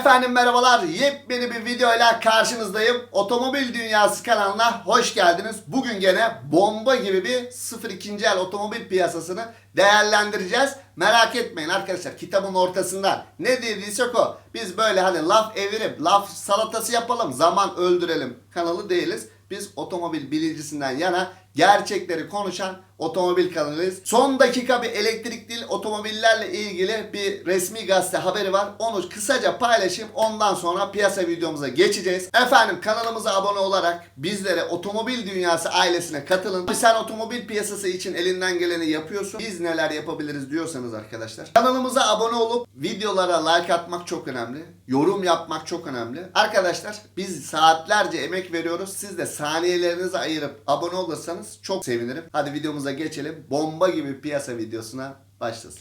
Efendim merhabalar. Yepyeni bir videoyla karşınızdayım. Otomobil Dünyası kanalına hoş geldiniz. Bugün gene bomba gibi bir 02. el otomobil piyasasını değerlendireceğiz. Merak etmeyin arkadaşlar kitabın ortasında ne dediysek o. Biz böyle hani laf evirip laf salatası yapalım zaman öldürelim kanalı değiliz. Biz otomobil bilicisinden yana gerçekleri konuşan otomobil kanalıyız. Son dakika bir elektrikli otomobillerle ilgili bir resmi gazete haberi var. Onu kısaca paylaşayım. Ondan sonra piyasa videomuza geçeceğiz. Efendim kanalımıza abone olarak bizlere otomobil dünyası ailesine katılın. Sen otomobil piyasası için elinden geleni yapıyorsun. Biz neler yapabiliriz diyorsanız arkadaşlar. Kanalımıza abone olup videolara like atmak çok önemli. Yorum yapmak çok önemli. Arkadaşlar biz saatlerce emek veriyoruz. Siz de saniyelerinizi ayırıp abone olursanız çok sevinirim. Hadi videomuza geçelim. Bomba gibi piyasa videosuna başlasın.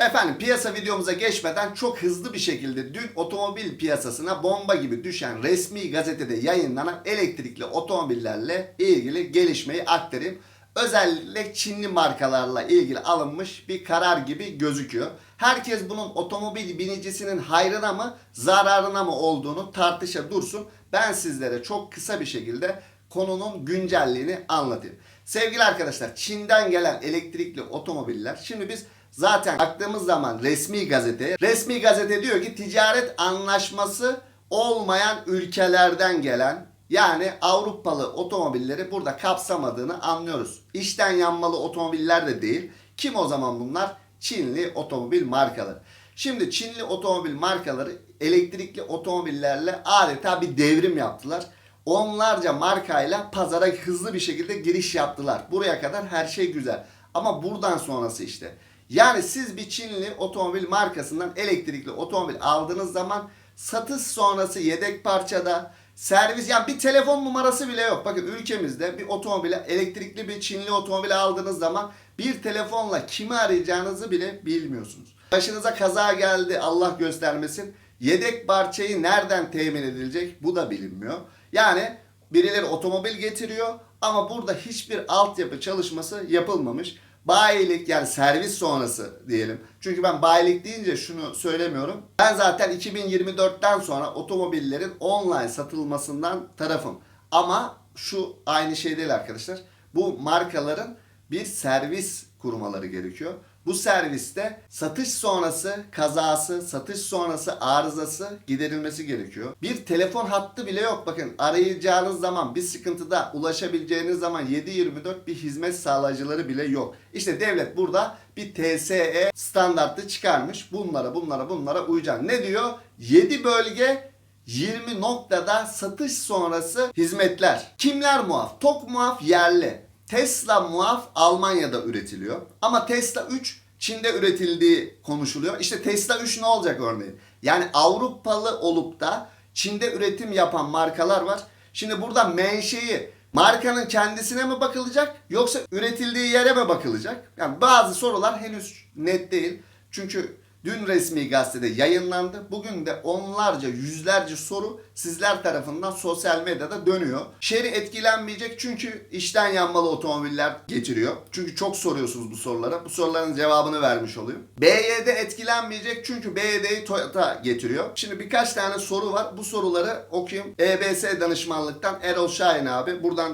Efendim piyasa videomuza geçmeden çok hızlı bir şekilde dün otomobil piyasasına bomba gibi düşen resmi gazetede yayınlanan elektrikli otomobillerle ilgili gelişmeyi aktarayım. Özellikle Çinli markalarla ilgili alınmış bir karar gibi gözüküyor. Herkes bunun otomobil binicisinin hayrına mı zararına mı olduğunu tartışa dursun. Ben sizlere çok kısa bir şekilde konunun güncelliğini anlatayım. Sevgili arkadaşlar Çin'den gelen elektrikli otomobiller şimdi biz zaten baktığımız zaman resmi gazete resmi gazete diyor ki ticaret anlaşması olmayan ülkelerden gelen yani Avrupalı otomobilleri burada kapsamadığını anlıyoruz. İşten yanmalı otomobiller de değil. Kim o zaman bunlar? Çinli otomobil markaları. Şimdi Çinli otomobil markaları elektrikli otomobillerle adeta bir devrim yaptılar. Onlarca markayla pazara hızlı bir şekilde giriş yaptılar. Buraya kadar her şey güzel. Ama buradan sonrası işte. Yani siz bir Çinli otomobil markasından elektrikli otomobil aldığınız zaman satış sonrası yedek parçada servis yani bir telefon numarası bile yok. Bakın ülkemizde bir otomobile elektrikli bir Çinli otomobil aldığınız zaman bir telefonla kimi arayacağınızı bile bilmiyorsunuz. Başınıza kaza geldi Allah göstermesin. Yedek parçayı nereden temin edilecek bu da bilinmiyor. Yani birileri otomobil getiriyor ama burada hiçbir altyapı çalışması yapılmamış. Bayilik yani servis sonrası diyelim. Çünkü ben bayilik deyince şunu söylemiyorum. Ben zaten 2024'ten sonra otomobillerin online satılmasından tarafım. Ama şu aynı şey değil arkadaşlar. Bu markaların bir servis kurmaları gerekiyor. Bu serviste satış sonrası kazası, satış sonrası arızası giderilmesi gerekiyor. Bir telefon hattı bile yok. Bakın arayacağınız zaman bir sıkıntıda ulaşabileceğiniz zaman 7-24 bir hizmet sağlayıcıları bile yok. İşte devlet burada bir TSE standartı çıkarmış. Bunlara bunlara bunlara uyacaksın. Ne diyor? 7 bölge 20 noktada satış sonrası hizmetler. Kimler muaf? TOK muaf yerli. Tesla muaf Almanya'da üretiliyor. Ama Tesla 3 Çin'de üretildiği konuşuluyor. İşte Tesla 3 ne olacak örneğin? Yani Avrupalı olup da Çin'de üretim yapan markalar var. Şimdi burada menşei markanın kendisine mi bakılacak yoksa üretildiği yere mi bakılacak? Yani bazı sorular henüz net değil. Çünkü Dün resmi gazetede yayınlandı. Bugün de onlarca, yüzlerce soru sizler tarafından sosyal medyada dönüyor. Şeri etkilenmeyecek çünkü işten yanmalı otomobiller getiriyor. Çünkü çok soruyorsunuz bu sorulara. Bu soruların cevabını vermiş olayım. BYD etkilenmeyecek çünkü BYD'yi Toyota getiriyor. Şimdi birkaç tane soru var. Bu soruları okuyayım. EBS danışmanlıktan Erol Şahin abi. Buradan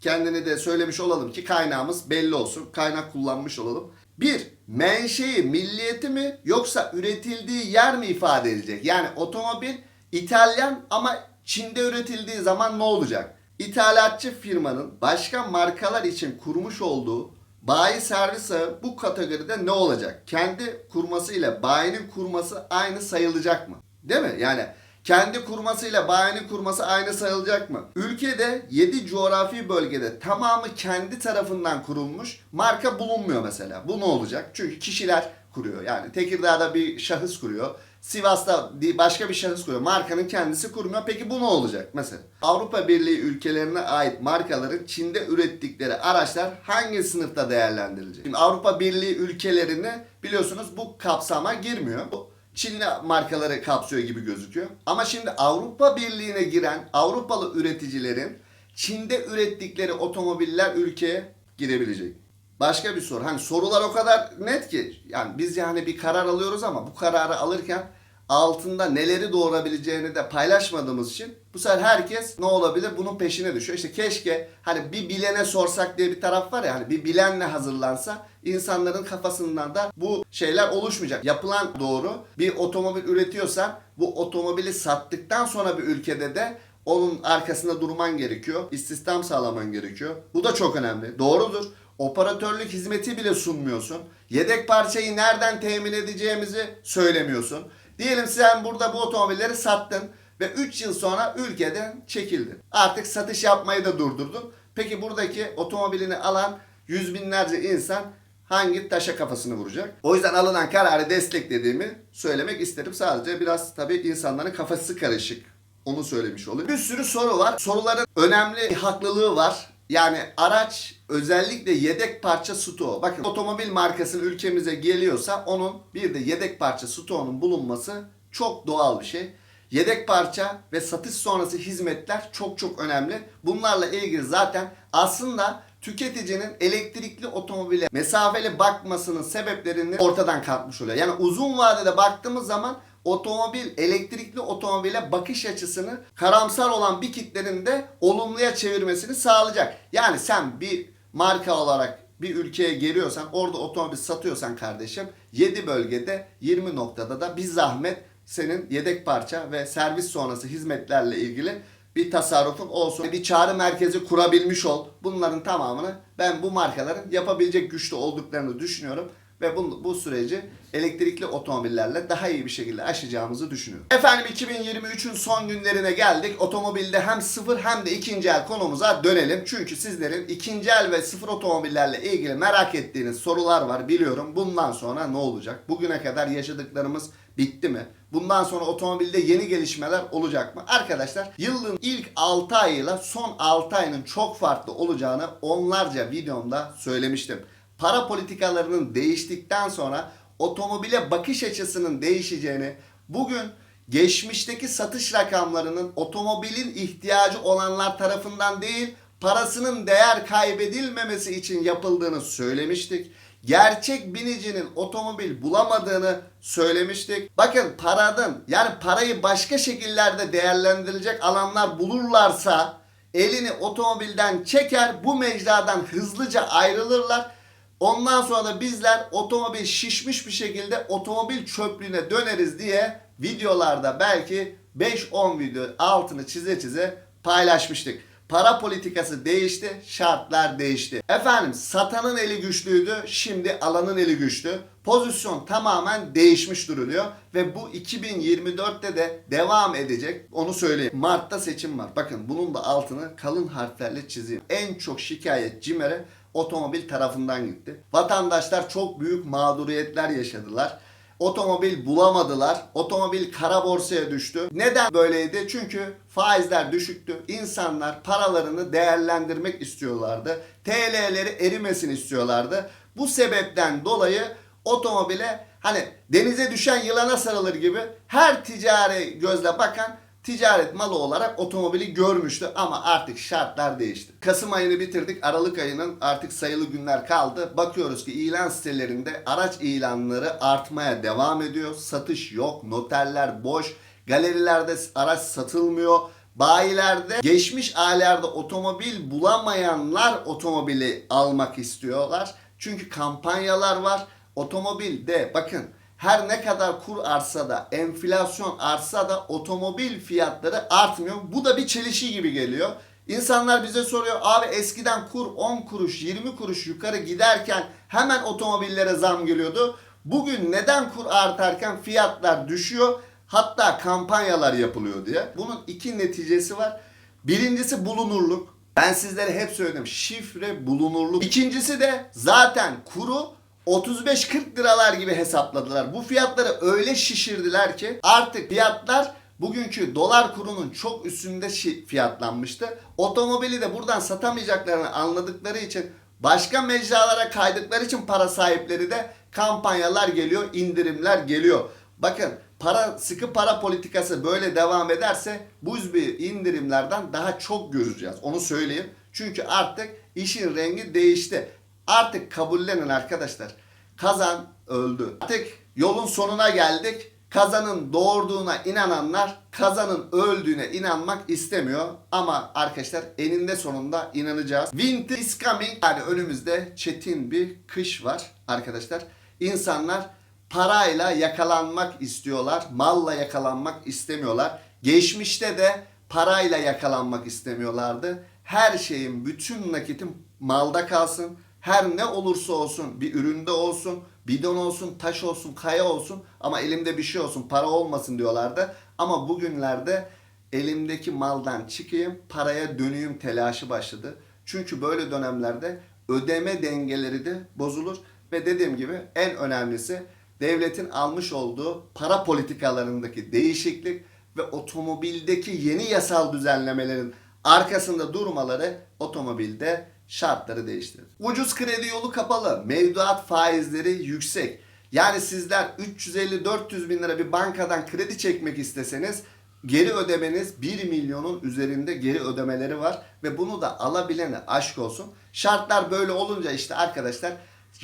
kendini de söylemiş olalım ki kaynağımız belli olsun. Kaynak kullanmış olalım. Bir, menşei milliyeti mi yoksa üretildiği yer mi ifade edecek? Yani otomobil İtalyan ama Çin'de üretildiği zaman ne olacak? İthalatçı firmanın başka markalar için kurmuş olduğu bayi servis ağı bu kategoride ne olacak? Kendi kurması ile bayinin kurması aynı sayılacak mı? Değil mi? Yani kendi kurmasıyla bayinin kurması aynı sayılacak mı? Ülkede 7 coğrafi bölgede tamamı kendi tarafından kurulmuş marka bulunmuyor mesela. Bu ne olacak? Çünkü kişiler kuruyor. Yani Tekirdağ'da bir şahıs kuruyor. Sivas'ta başka bir şahıs kuruyor. Markanın kendisi kurmuyor. Peki bu ne olacak mesela? Avrupa Birliği ülkelerine ait markaların Çin'de ürettikleri araçlar hangi sınıfta değerlendirilecek? Şimdi Avrupa Birliği ülkelerini biliyorsunuz bu kapsama girmiyor. Bu Çinli markaları kapsıyor gibi gözüküyor. Ama şimdi Avrupa Birliği'ne giren Avrupalı üreticilerin Çin'de ürettikleri otomobiller ülkeye girebilecek. Başka bir soru. Hani sorular o kadar net ki yani biz yani bir karar alıyoruz ama bu kararı alırken altında neleri doğurabileceğini de paylaşmadığımız için bu sefer herkes ne olabilir bunun peşine düşüyor. İşte keşke hani bir bilene sorsak diye bir taraf var ya hani bir bilenle hazırlansa insanların kafasından da bu şeyler oluşmayacak. Yapılan doğru. Bir otomobil üretiyorsan bu otomobili sattıktan sonra bir ülkede de onun arkasında durman gerekiyor. İstihdam sağlaman gerekiyor. Bu da çok önemli. Doğrudur. Operatörlük hizmeti bile sunmuyorsun. Yedek parçayı nereden temin edeceğimizi söylemiyorsun. Diyelim sen burada bu otomobilleri sattın ve 3 yıl sonra ülkeden çekildin. Artık satış yapmayı da durdurdun. Peki buradaki otomobilini alan yüz binlerce insan hangi taşa kafasını vuracak? O yüzden alınan kararı desteklediğimi söylemek isterim. Sadece biraz tabii insanların kafası karışık. Onu söylemiş olayım. Bir sürü soru var. Soruların önemli haklılığı var. Yani araç özellikle yedek parça stoğu. Bakın otomobil markasının ülkemize geliyorsa onun bir de yedek parça stoğunun bulunması çok doğal bir şey. Yedek parça ve satış sonrası hizmetler çok çok önemli. Bunlarla ilgili zaten aslında tüketicinin elektrikli otomobile mesafeli bakmasının sebeplerini ortadan kalkmış oluyor. Yani uzun vadede baktığımız zaman otomobil, elektrikli otomobile bakış açısını karamsar olan bir kitlenin de olumluya çevirmesini sağlayacak. Yani sen bir marka olarak bir ülkeye geliyorsan orada otomobil satıyorsan kardeşim 7 bölgede 20 noktada da bir zahmet senin yedek parça ve servis sonrası hizmetlerle ilgili bir tasarrufun olsun. Bir çağrı merkezi kurabilmiş ol. Bunların tamamını ben bu markaların yapabilecek güçte olduklarını düşünüyorum. Ve bu, bu süreci elektrikli otomobillerle daha iyi bir şekilde aşacağımızı düşünüyorum. Efendim 2023'ün son günlerine geldik. Otomobilde hem sıfır hem de ikinci el konumuza dönelim. Çünkü sizlerin ikinci el ve sıfır otomobillerle ilgili merak ettiğiniz sorular var biliyorum. Bundan sonra ne olacak? Bugüne kadar yaşadıklarımız bitti mi? Bundan sonra otomobilde yeni gelişmeler olacak mı? Arkadaşlar yılın ilk 6 ayıyla son 6 ayının çok farklı olacağını onlarca videomda söylemiştim. Para politikalarının değiştikten sonra otomobile bakış açısının değişeceğini, bugün geçmişteki satış rakamlarının otomobilin ihtiyacı olanlar tarafından değil, parasının değer kaybedilmemesi için yapıldığını söylemiştik. Gerçek binicinin otomobil bulamadığını söylemiştik. Bakın paranın yani parayı başka şekillerde değerlendirilecek alanlar bulurlarsa elini otomobilden çeker bu mecradan hızlıca ayrılırlar. Ondan sonra da bizler otomobil şişmiş bir şekilde otomobil çöplüğüne döneriz diye videolarda belki 5-10 video altını çize çize paylaşmıştık. Para politikası değişti, şartlar değişti. Efendim satanın eli güçlüydü, şimdi alanın eli güçlü. Pozisyon tamamen değişmiş duruyor ve bu 2024'te de devam edecek. Onu söyleyeyim. Mart'ta seçim var. Bakın bunun da altını kalın harflerle çizeyim. En çok şikayet CİMER'e otomobil tarafından gitti. Vatandaşlar çok büyük mağduriyetler yaşadılar. Otomobil bulamadılar. Otomobil kara borsaya düştü. Neden böyleydi? Çünkü faizler düşüktü. İnsanlar paralarını değerlendirmek istiyorlardı. TL'leri erimesin istiyorlardı. Bu sebepten dolayı otomobile hani denize düşen yılana sarılır gibi her ticari gözle bakan ticaret malı olarak otomobili görmüştü ama artık şartlar değişti. Kasım ayını bitirdik. Aralık ayının artık sayılı günler kaldı. Bakıyoruz ki ilan sitelerinde araç ilanları artmaya devam ediyor. Satış yok. Noterler boş. Galerilerde araç satılmıyor. Bayilerde geçmiş aylarda otomobil bulamayanlar otomobili almak istiyorlar. Çünkü kampanyalar var. Otomobilde bakın her ne kadar kur artsa da, enflasyon artsa da otomobil fiyatları artmıyor. Bu da bir çelişki gibi geliyor. İnsanlar bize soruyor abi eskiden kur 10 kuruş 20 kuruş yukarı giderken hemen otomobillere zam geliyordu. Bugün neden kur artarken fiyatlar düşüyor hatta kampanyalar yapılıyor diye. Bunun iki neticesi var. Birincisi bulunurluk. Ben sizlere hep söyledim şifre bulunurluk. İkincisi de zaten kuru 35-40 liralar gibi hesapladılar. Bu fiyatları öyle şişirdiler ki artık fiyatlar bugünkü dolar kurunun çok üstünde fiyatlanmıştı. Otomobili de buradan satamayacaklarını anladıkları için başka mecralara kaydıkları için para sahipleri de kampanyalar geliyor, indirimler geliyor. Bakın para sıkı para politikası böyle devam ederse bu indirimlerden daha çok göreceğiz. Onu söyleyeyim. Çünkü artık işin rengi değişti. Artık kabullenin arkadaşlar. Kazan öldü. Artık yolun sonuna geldik. Kazanın doğurduğuna inananlar kazanın öldüğüne inanmak istemiyor. Ama arkadaşlar eninde sonunda inanacağız. Winter is coming. Yani önümüzde çetin bir kış var arkadaşlar. İnsanlar parayla yakalanmak istiyorlar. Malla yakalanmak istemiyorlar. Geçmişte de parayla yakalanmak istemiyorlardı. Her şeyin, bütün nakitin malda kalsın. Her ne olursa olsun, bir üründe olsun, bidon olsun, taş olsun, kaya olsun ama elimde bir şey olsun, para olmasın diyorlardı. Ama bugünlerde elimdeki maldan çıkayım, paraya döneyim telaşı başladı. Çünkü böyle dönemlerde ödeme dengeleri de bozulur ve dediğim gibi en önemlisi devletin almış olduğu para politikalarındaki değişiklik ve otomobildeki yeni yasal düzenlemelerin arkasında durmaları otomobilde şartları değiştirdi. Ucuz kredi yolu kapalı, mevduat faizleri yüksek. Yani sizler 350-400 bin lira bir bankadan kredi çekmek isteseniz geri ödemeniz 1 milyonun üzerinde geri ödemeleri var ve bunu da alabilene aşk olsun. Şartlar böyle olunca işte arkadaşlar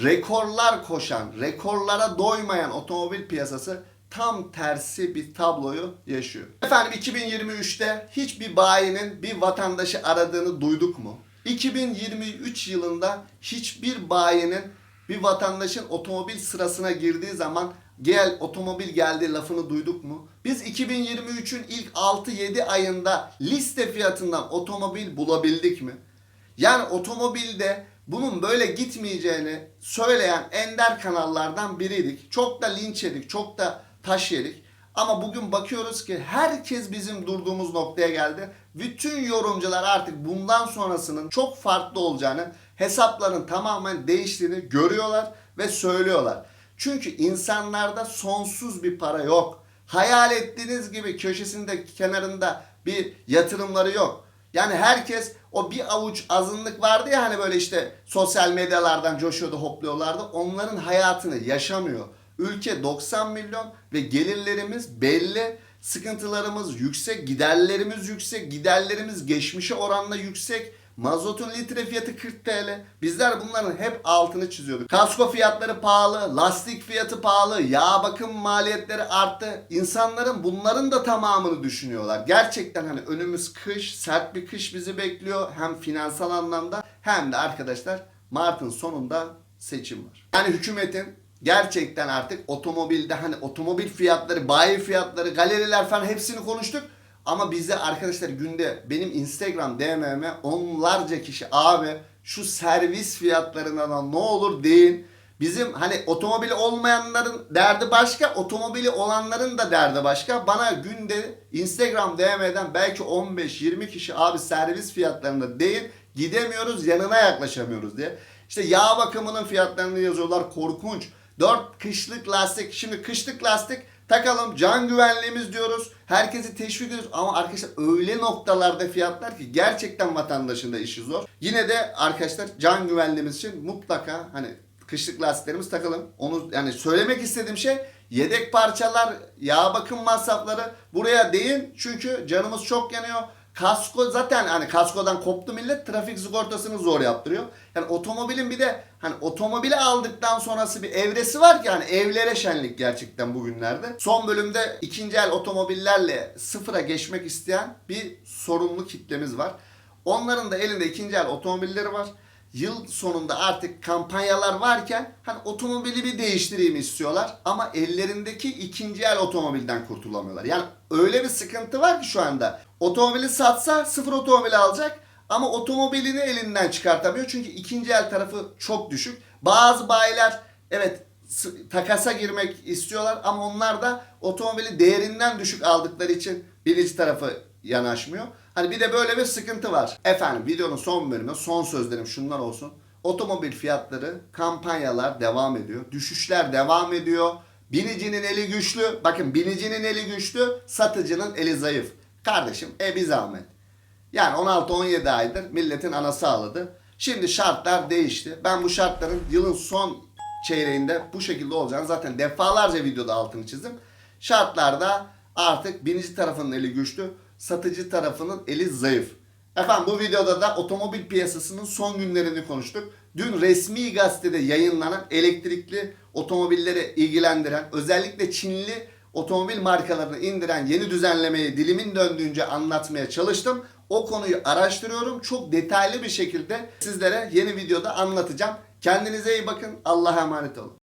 rekorlar koşan, rekorlara doymayan otomobil piyasası tam tersi bir tabloyu yaşıyor. Efendim 2023'te hiçbir bayinin bir vatandaşı aradığını duyduk mu? 2023 yılında hiçbir bayinin bir vatandaşın otomobil sırasına girdiği zaman gel otomobil geldi lafını duyduk mu? Biz 2023'ün ilk 6-7 ayında liste fiyatından otomobil bulabildik mi? Yani otomobilde bunun böyle gitmeyeceğini söyleyen ender kanallardan biriydik. Çok da linç yedik, çok da taş yedik. Ama bugün bakıyoruz ki herkes bizim durduğumuz noktaya geldi. Bütün yorumcular artık bundan sonrasının çok farklı olacağını, hesapların tamamen değiştiğini görüyorlar ve söylüyorlar. Çünkü insanlarda sonsuz bir para yok. Hayal ettiğiniz gibi köşesinde, kenarında bir yatırımları yok. Yani herkes o bir avuç azınlık vardı ya hani böyle işte sosyal medyalardan coşuyordu, hopluyorlardı. Onların hayatını yaşamıyor. Ülke 90 milyon ve gelirlerimiz belli. Sıkıntılarımız yüksek, giderlerimiz yüksek, giderlerimiz geçmişe oranla yüksek. Mazotun litre fiyatı 40 TL. Bizler bunların hep altını çiziyorduk. Kasko fiyatları pahalı, lastik fiyatı pahalı, yağ bakım maliyetleri arttı. İnsanların bunların da tamamını düşünüyorlar. Gerçekten hani önümüz kış, sert bir kış bizi bekliyor. Hem finansal anlamda hem de arkadaşlar Mart'ın sonunda seçim var. Yani hükümetin gerçekten artık otomobilde hani otomobil fiyatları, bayi fiyatları, galeriler falan hepsini konuştuk. Ama bize arkadaşlar günde benim Instagram DM'me onlarca kişi abi şu servis fiyatlarına da ne olur deyin. Bizim hani otomobili olmayanların derdi başka, otomobili olanların da derdi başka. Bana günde Instagram DM'den belki 15-20 kişi abi servis fiyatlarında deyin. Gidemiyoruz, yanına yaklaşamıyoruz diye. İşte yağ bakımının fiyatlarını yazıyorlar korkunç. 4 kışlık lastik. Şimdi kışlık lastik takalım can güvenliğimiz diyoruz. Herkesi teşvik ediyoruz ama arkadaşlar öyle noktalarda fiyatlar ki gerçekten vatandaşın da işi zor. Yine de arkadaşlar can güvenliğimiz için mutlaka hani kışlık lastiklerimiz takalım. Onu yani söylemek istediğim şey yedek parçalar, yağ bakım masrafları buraya değin. Çünkü canımız çok yanıyor. Kasko zaten hani kaskodan koptu millet trafik sigortasını zor yaptırıyor. Yani otomobilin bir de hani otomobili aldıktan sonrası bir evresi var ki hani evlere şenlik gerçekten bugünlerde. Son bölümde ikinci el otomobillerle sıfıra geçmek isteyen bir sorumlu kitlemiz var. Onların da elinde ikinci el otomobilleri var. Yıl sonunda artık kampanyalar varken hani otomobili bir değiştireyim istiyorlar ama ellerindeki ikinci el otomobilden kurtulamıyorlar. Yani öyle bir sıkıntı var ki şu anda. Otomobili satsa sıfır otomobili alacak ama otomobilini elinden çıkartamıyor çünkü ikinci el tarafı çok düşük. Bazı bayiler evet takasa girmek istiyorlar ama onlar da otomobili değerinden düşük aldıkları için birinci tarafı yanaşmıyor. Hani bir de böyle bir sıkıntı var. Efendim videonun son bölümü, son sözlerim şunlar olsun. Otomobil fiyatları, kampanyalar devam ediyor. Düşüşler devam ediyor. Binicinin eli güçlü. Bakın binicinin eli güçlü, satıcının eli zayıf. Kardeşim e bir zahmet. Yani 16-17 aydır milletin anası ağladı. Şimdi şartlar değişti. Ben bu şartların yılın son çeyreğinde bu şekilde olacağını zaten defalarca videoda altını çizdim. şartlarda artık binici tarafının eli güçlü, satıcı tarafının eli zayıf. Efendim bu videoda da otomobil piyasasının son günlerini konuştuk. Dün resmi gazetede yayınlanan elektrikli otomobilleri ilgilendiren özellikle Çinli otomobil markalarını indiren yeni düzenlemeyi dilimin döndüğünce anlatmaya çalıştım. O konuyu araştırıyorum. Çok detaylı bir şekilde sizlere yeni videoda anlatacağım. Kendinize iyi bakın. Allah'a emanet olun.